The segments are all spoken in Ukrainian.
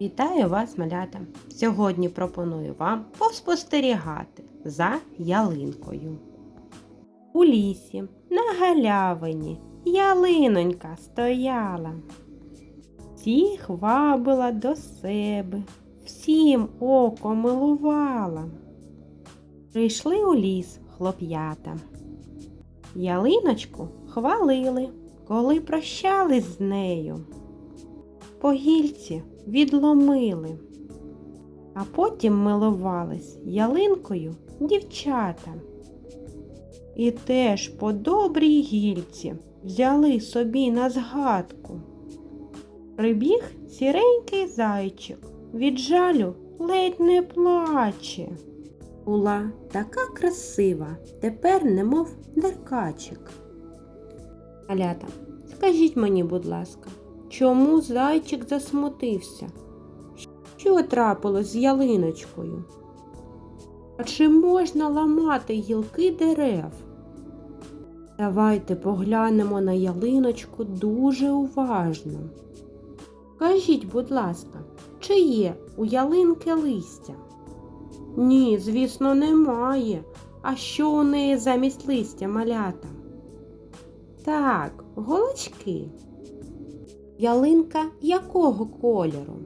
Вітаю вас, малята! Сьогодні пропоную вам поспостерігати за ялинкою. У лісі на галявині ялинонька стояла. Всіх вабила до себе, всім око милувала. Прийшли у ліс хлоп'ята. Ялиночку хвалили, коли прощались з нею. По гільці відломили, а потім милувались ялинкою дівчата. І теж по добрій гільці взяли собі на згадку. Прибіг сіренький зайчик, від жалю ледь не плаче. Була така красива, тепер немов деркачик. Малята, скажіть мені, будь ласка, чому зайчик засмутився? Що трапилось з ялиночкою? А чи можна ламати гілки дерев? Давайте поглянемо на ялиночку дуже уважно. Кажіть, будь ласка, чи є у ялинки листя? Ні, звісно, немає. А що у неї замість листя малята? Так, голочки. Ялинка якого кольору?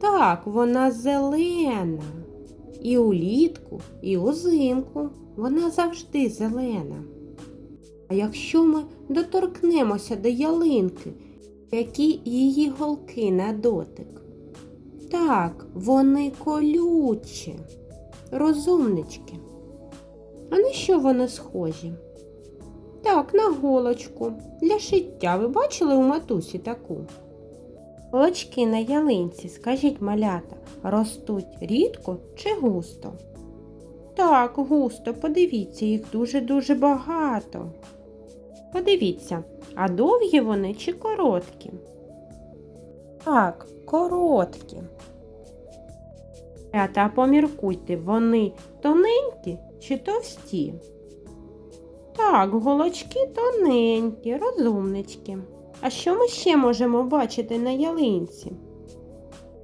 Так, вона зелена. І улітку, і узимку вона завжди зелена. А якщо ми доторкнемося до ялинки, які її голки на дотик? Так, вони колючі, розумнички. А на що вони схожі? Так, на голочку. Для шиття ви бачили у матусі таку? Голочки на ялинці, скажіть малята, ростуть рідко чи густо? Так, густо, подивіться, їх дуже-дуже багато. Подивіться, а довгі вони чи короткі? Так, короткі. Та поміркуйте, вони тоненькі чи товсті? Так, голочки тоненькі, розумнички. А що ми ще можемо бачити на ялинці?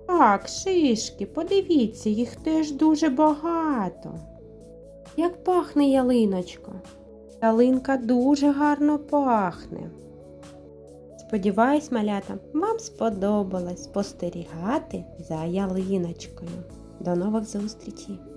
Так, шишки, подивіться, їх теж дуже багато. Як пахне ялиночка? Ялинка дуже гарно пахне. Сподіваюсь, малята, вам сподобалось спостерігати за ялиночкою. До нових зустрічей!